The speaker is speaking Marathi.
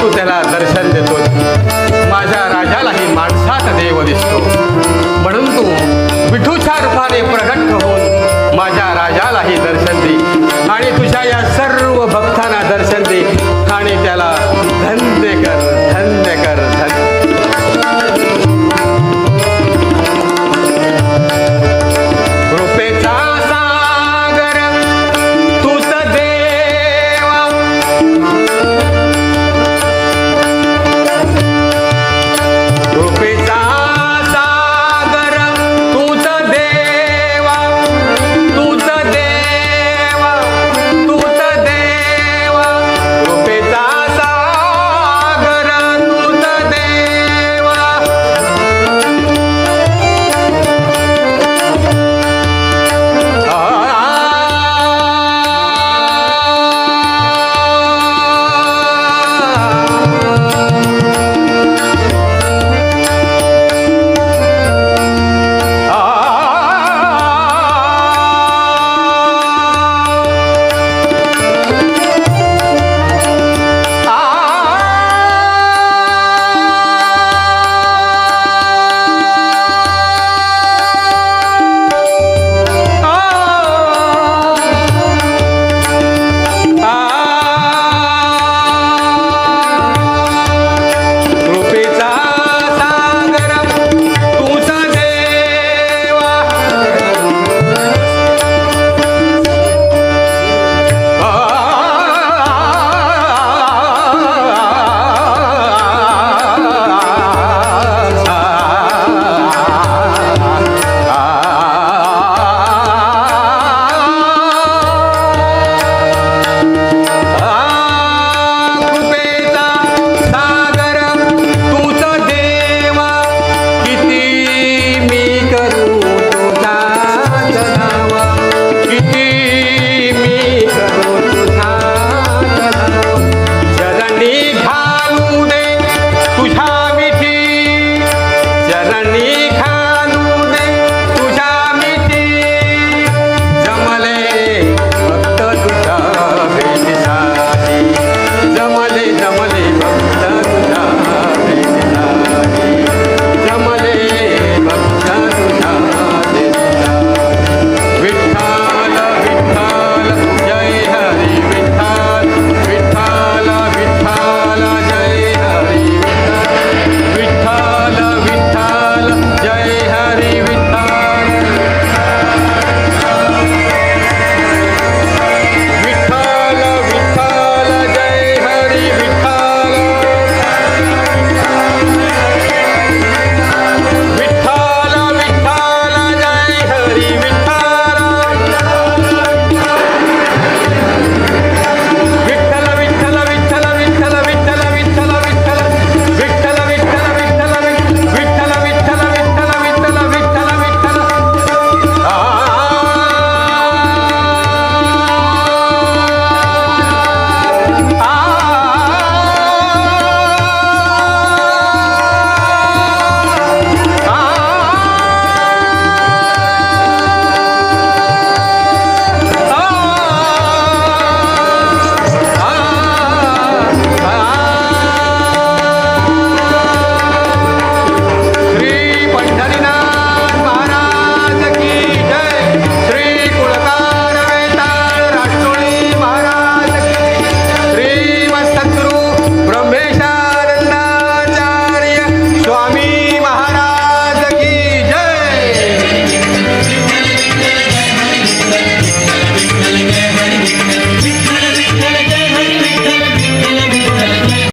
तू त्याला दर्शन देतो माझ्या राजालाही माणसात देव दिसतो. म्हणून तू विठूच्या रूपाने प्रगट होऊन माझ्या राजालाही दर्शन दे. आणि तुझ्या या सर्व भक्ता